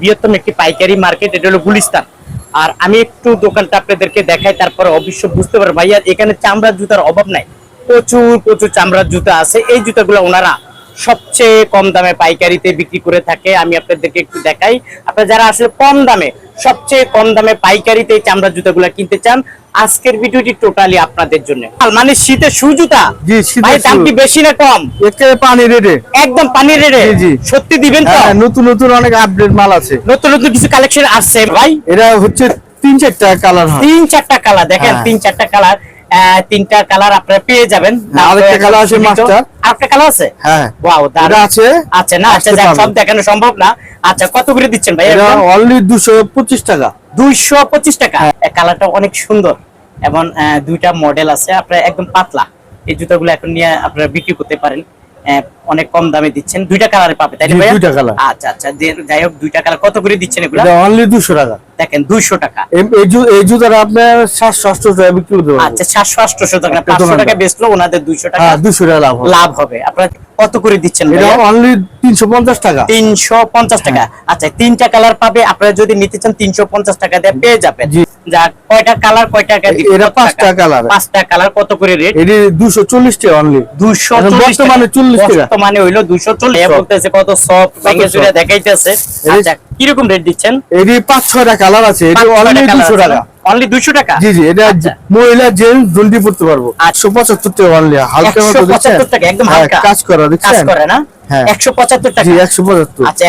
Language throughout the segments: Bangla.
বৃহত্তম একটি পাইকারি মার্কেট, এটা হলো গুলিস্তান। আর আমি একটু দোকানটা আপনাদেরকে দেখাই, তারপরে অবশ্য বুঝতে পারব ভাইয়া, এখানে চামড়ার জুতার অভাব নাই। প্রচুর প্রচুর চামড়ার জুতা আছে। এই জুতাগুলো ওনারা সবচেয়ে কম দামে পাইকারিতে বিক্রি করে থাকে আমি আপনাদেরকে একটু দেখাই। আপনারা যারা আসলে কম দামে সবচেয়ে কম দামে পাইকারিতে এই চামড়ার জুতাগুলো কিনতে চান আজকের ভিডিওটি টোটালি আপনাদের জন্য। মানে শীতের শু জুতা জি, শীতের ভাই দাম কি বেশি না কম? পানি রেডে একদম পানি রেটে? জি, জি। সত্যি দিবেন তো? হ্যাঁ নতুন নতুন অনেক আপডেট মাল আছে। নতুন নতুন কিছু কালেকশন আসছে ভাই? এটা হচ্ছে তিন চারটা কালার তিন চারটা কালার দেখেন হ্যাঁ। তিন চারটা কালার তিনটা কালার আপনারা পেয়ে যাবেন। আরেকটা আছে master। আরেকটা কালার আছে? হ্যাঁ। ওয়াও এটা আছে। আচ্ছা না আচ্ছা। সব দেখানো সম্ভব না। আচ্ছা কত করে দিচ্ছেন ভাই এটা অনলি টাকা। টাকা। হ্যাঁ। কালারটা অনেক সুন্দর। এবং দুইটা মডেল আছে আপনার একদম পাতলা। এই জুতাগুলো এখন নিয়ে আপনারা বিক্রি করতে পারেন। অনেক কম দামে দিচ্ছেন। দুইটা কালারে পাবে তাই না দুইটা। আচ্ছা আচ্ছা যাই হোক দুইটা কালার কত করে দিচ্ছেন এগুলো? অনলি দুশো টাকা। দেখেন দুইশো টাকা। এই- জুতাটা আপনার সাতশো আটশো টাকা বিক্রি করতে আচ্ছা সাতশো আটশো টাকা পাঁচশো টাকা বেচলো ওনাদের দুইশো টাকা হ্যাঁ দুশো টাকা লাভ হবে। লাভ হবে। আপনারা কত করে দিচ্ছেন এটা অনলি টাকা। টাকা। আচ্ছা তিনটা কালার পাবে আপনারা যদি নিতে চান তিনশো পঞ্চাশ টাকা দিয়ে পেয়ে যাবেন। যা কয়টা কালার কয় টাকা দিবেন? পাঁচটা টাকা? colour। পাঁচটা কালার কত করে রেট? এটি দুশো টাকা অনলি দুশো এখন বর্তমানে 40 টাকা। বর্তমানে হইল দুশো চল্লিশ। Soft। বলতেছে কত? সফট দেখাইতেছে আচ্ছা। কীরকম রেট দিচ্ছেন? এটি পাঁচ ছয়টা কালার আছে। এটি অনলি দুশো টাকা। অনলি দুশো টাকা? জি জি এটা আচ্ছা। মহিলা জেন্টস পড়তে পারব। একশো পঁচাত্তর টাকা অনলি হালকা মতো 175 টাকা, একদম হ্যাঁ, হালকা। কাজ করা কাজ করে না? হ্যাঁ। টাকা? জি আচ্ছা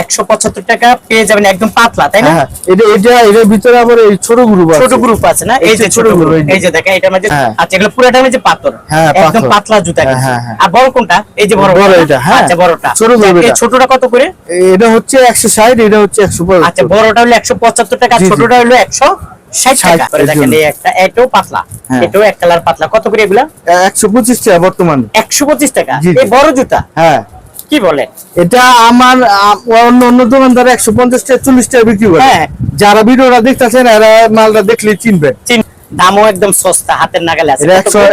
টাকা পেয়ে যাবেন একদম পাতলা তাই না? হ্যাঁ এটা এটা এটার ভিতরে আবার এই ছোট গ্রুপ আছে। ছোট গ্রুপ আছে না? এই এই যে যে ছোট ছোট গ্রুপ এই যে। দেখেন এটা মধ্যে। আচ্ছা এগুলো পুরোটা মধ্যে পাথর। একদম পাতলা জুতা। আর বড় কোনটা? এই যে বড় বড় এটা। আচ্ছা বড়টা। ছোট group এই ছোটটা কত করে? এটা হচ্ছে একশো ষাট এটা হচ্ছে একশো আচ্ছা পঁচাত্তর বড়টা হলো একশো পঁচাত্তর টাকা জি, জি। ছোটটা হলো একশো ষাট টাকা। 60 করে এর দেখেন এই একটা এটাও পাতলা। হ্যাঁ। এটাও এক কালার পাতলা। কত করে এগুলা? একশো পঁচিশ টাকা বর্তমানে। একশো পঁচিশ টাকা? জি, জি। এই বড় জুতা? হ্যাঁ। কি বলে এটা আমার অন্য অন্য দোকানদার একশো পঞ্চাশ টাকা চল্লিশ টাকা বিক্রি করে। হ্যাঁ। যারা ভিডিওটা দেখতেছেন এরা মালটা দেখলে চিনবে। চিন- দামও একদম সস্তা হাতের নাগালে আছে।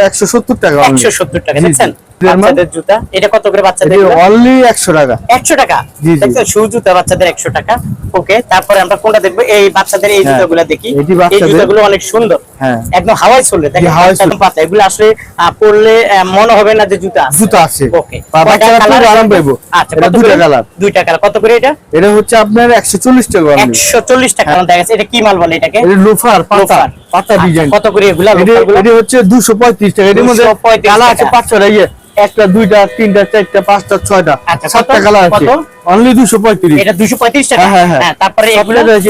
একশো সত্তর টাকা একশো সত্তর টাকা। দেখছেন? বাচ্চাদের জুতা। এটা কত করে বাচ্চাদের এটা অনলি একশো টাকা। একশো টাকা। জি, জি। দেখছেন শু জুতা বাচ্চাদের একশো টাকা। ওকে তারপরে আমরা কোনটা দেখব? এই বাচ্চাদের এই হ্যাঁ, জুতাগুলো দেখি। এই জুতাগুলো অনেক সুন্দর। হ্যাঁ। একদম হাওয়াই চলবে। দেখেন একদম পাতলা এগুলো আসলে পরলে মনে হবে না যে জুতা জুতা আছে। ওকে বাচ্চারা খুব আরাম পাইবো। আচ্ছা এটা কত করে? কালার দুইটা কালার কত করে এটা? এটা হচ্ছে আপনার একশো চল্লিশ টাকা only। একশো চল্লিশ টাকা। কারণ দেখা যাচ্ছে এটা কি মাল বলে এটাকে? এটা লোফার পাতা। পাতা আচ্ছা, ডিজাইন কত করে এগুলা এটা হচ্ছে দুশো পঁয়ত্রিশ টাকা। এর মধ্যে 235 কালার আছে টাকা। একটা দুইটা তিনটা চারটা পাঁচটা ছয়টা আচ্ছা, সাতটা? কালার আছে অনলি দুশো পঁয়ত্রিশ এটা দুশো পঁয়ত্রিশ টাকা হ্যাঁ, হ্যাঁ, হ্যাঁ। হ্যাঁ তারপরে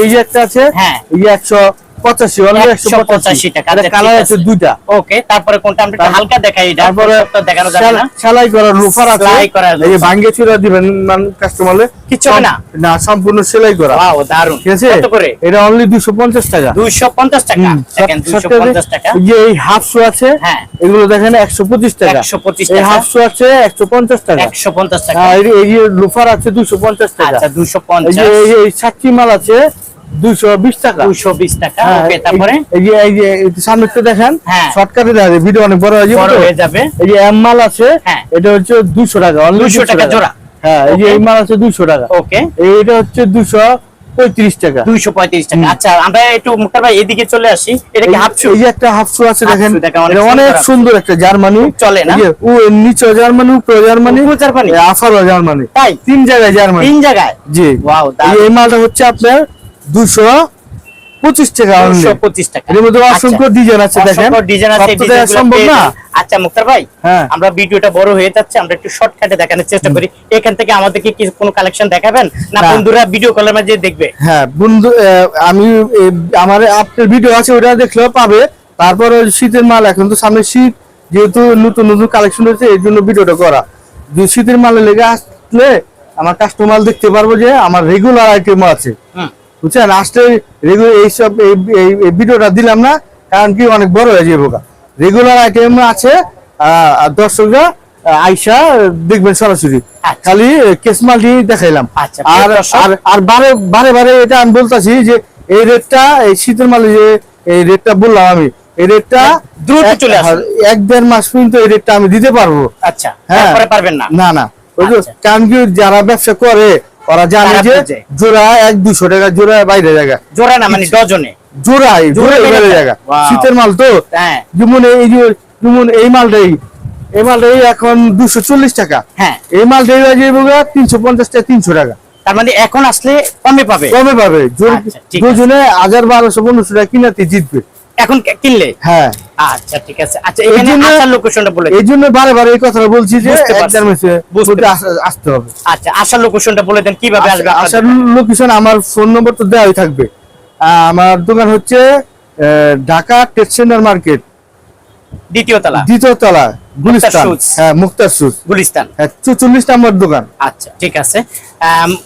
এই যে একটা আছে হ্যাঁ। এই যে একশো পঁচাশি একশো পঁচাশি। টাকা আচ্ছা, কালার আছে। আছে। দুইটা। ওকে তারপরে কোনটা আমরা হালকা দেখাই তারপরে দেখানো যাবে না। সেলাই করা লোফার আছে। সেলাই করা এই ভাঙ্গে চুরা দিবেন কাস্টমারে কিচ্ছু না? না সম্পূর্ণ সেলাই করা। ওয়াও দারুণ ঠিক আছে? কত করে? এটা অনলি দুশো পঞ্চাশ টাকা। 250 টাকা। দেখেন 250 টাকা যে এই হাফ শু আছে হ্যাঁ। এগুলো দেখেন টাকা। 125 এই হাফ শু আছে একশো পঞ্চাশ টাকা। 150 টাকা। হ্যাঁ, এই যে- এই যে লোফার আছে দুশো পঞ্চাশ টাকা। আচ্ছা এই যে 250 এই যে এই সাক্ষী মাল আছে টাকা। 220 টাকা হ্যাঁ, ওকে তারপরে? এই যে এই যে এই যে দেখেন হ্যাঁ। শর্টকাটে দেখা যায় ভিডিও অনেক বড় হয়ে যাবে বড় হয়ে যাবে। এই যে এম মাল আছে। এটা হচ্ছে টাকা 200 টাকা জোড়া। হ্যাঁ এই যে এই মাল আছে দুশো টাকা। ওকে। এইটা হচ্ছে পঁয়ত্রিশ টাকা। 235 টাকা। আচ্ছা আমরা একটু মুক্তার ভাই এদিকে চলে আসি। এটা কি এই- এই যে একটা হাফ শু আছে দেখেন অনেক সুন্দর একটা জার্মানি চলে না? ও নিচে জার্মানি উপরে জার্মানি জার্মানি? আফারও জার্মানি তাই? তিন জায়গায় জার্মানি তিন জায়গায়? জি। ওয়াও এই মালটা হচ্ছে আপনার দুশো পঁচিশ টাকা। 225 টাকা। এর মধ্যে অসংখ্য আচ্ছা। ডিজাইন আছে দেখেন। ডিজাইন আছে সব তো দেওয়া ডিজাইনগুলো সম্ভব না। আচ্ছা মুক্তার ভাই হ্যাঁ। আমরা ভিডিওটা বড় হয়ে যাচ্ছে আমরা একটু শর্টকাটে দেখানোর চেষ্টা করি। এখান থেকে আমাদেরকে কি কোনো কালেকশন দেখাবেন? না না। বন্ধুরা ভিডিও কলের মাঝে দেখবে। হ্যাঁ বন্ধু আমি আমার আপনার ভিডিও আছে ওটা দেখলেও পাবে। তারপর শীতের মাল এখন তো সামনে শীত যেহেতু নতুন নতুন কালেকশন হয়েছে এই জন্য ভিডিওটা করা। শীতের মালে লেগে আসলে আমার কাস্টমার দেখতে পারব যে আমার রেগুলার আইটেম আছে। বুঝছেন? আসলে রেগুলার এইসব এই ভিডিওটা দিলাম না কারণ কি অনেক বড় হয়ে যাবে রেগুলার আইটেম আছে দর্শকরা আইসা দেখবেন সরাসরি। আচ্ছা। খালি কেসমালটি দেখাইলাম। আচ্ছা, আর আর বারে বারে বারে এটা আমি বলতাছি যে এই রেটটা এই শীতের মালে যে এই রেটটা বললাম আমি এই রেটটা দ্রুত এক- চলে আসুন। হ্যাঁ, এক দেড় মাস পর্যন্ত এই রেটটা আমি দিতে পারব। আচ্ছা হ্যাঁ। পারবেন না। না না। আচ্ছা। কারণ কি যারা ব্যবসা করে ওরা জানে যে জোড়া এক দুশো টাকা জোড়া বাইরে জায়গা। জোড়া না মানে ডজনে। বাইরে জায়গা। শীতের মাল তো। হ্যাঁ। যেমন এই যেমন এই মালটাই এই মালটাই এখন দুশো চল্লিশ টাকা। হ্যাঁ। এই মালটাই তিনশো পঞ্চাশ টাকা তিনশো টাকা। তার মানে এখন আসলে কমে পাবে। কমে পাবে। আচ্ছা। দুজনে হাজার বারোশো পনেরোশো টাকা কিনাতে জিতবে। এখন কিনলে? হ্যাঁ। আচ্ছা ঠিক আছে। আচ্ছা এই এখানে জন্য- আসার লোকেশনটা বলে দিন। বারে বারে এই কথাটা বলছি যে বুঝতে বুঝতে মধ্যে পারছি। আস- আসতে হবে। আচ্ছা আসার লোকেশনটা বলে দেন কীভাবে আসবে আসার লোকেশন আমার ফোন নম্বর তো দেওয়াই থাকবে। আমার দোকান হচ্ছে ঢাকা টেট সেন্টার মার্কেট দ্বিতীয় তলা। দ্বিতীয় তলা গুলিস্তান। হ্যাঁ মুক্তার সুজ গুলিস্তান। হ্যাঁ নম্বর দোকান। আচ্ছা ঠিক আছে।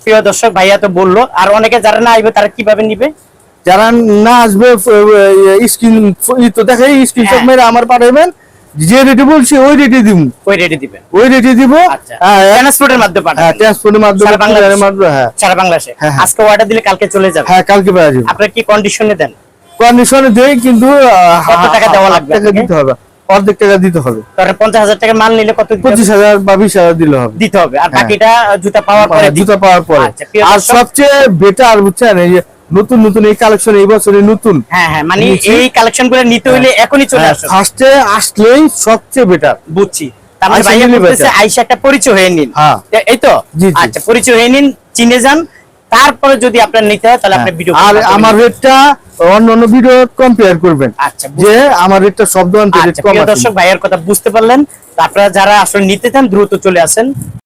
প্রিয় দর্শক ভাইয়া তো বলল আর অনেকে যারা না আসবে তারা কীভাবে নিবে? যারা না আসবে স্ক্রিন তো দেখাই স্ক্রিনশট হ্যাঁ। মেরে আমার পাঠাবেন। যে রেটে বলছি ওই রেটে দিব ওই রেডি দিবেন। ওই রেটে দিব। ট্রান্সপোর্টের মাধ্যমে হ্যাঁ ট্রান্সপোর্টের মাধ্যমে সারা বাংলাদেশ? মাধ্যমে হ্যাঁ। সারা বাংলাদেশে। হ্যাঁ, হ্যাঁ। আজকে অর্ডার দিলে কালকে চলে যাবে। হ্যাঁ কালকে পেয়ে যাবে। আপনার কি কন্ডিশনে দেন? কন্ডিশনে দেই কিন্তু কত টাকা দেওয়া লাগবে টাকা দিতে হবে। অর্ধেক টাকা দিতে হবে। ধরেন পঞ্চাশ হাজার টাকা মাল নিলে কত পঁচিশ হাজার বা বিশ হাজার দিলে হবে। দিতে হবে। আর। বাকিটা জুতা পাওয়ার পরে জুতা পাওয়ার পরে। আচ্ছা, আর সবচেয়ে বেটার বুঝছেন এই যে নতুন নতুন এই কালেকশন এই বছরে নতুন। হ্যাঁ হ্যাঁ মানে এই কালেকশনগুলো নিতে হইলে এখনই চলে হ্যাঁ, আসো। ফার্স্টে আসলেই সবচেয়ে বেটার বুঝছি। মানে ভাইয়া বলতেছে আইসা একটা পরিচয় হয়ে নিন। হ্যাঁ। এই তো। আচ্ছা পরিচয় হয়ে নিন চিনে যান। তারপরে যদি আপনার নিতে হয় তাহলে আপনি ভিডিও আর আমার রেটটা অন্য অন্য ভিডিও কম্পেয়ার করবেন। আচ্ছা বুঝতে যে আমার রেটটা সব আচ্ছা দর্শক ভাইয়ের কথা বুঝতে পারলেন। আপনারা যারা আসলে নিতে চান দ্রুত চলে আসেন।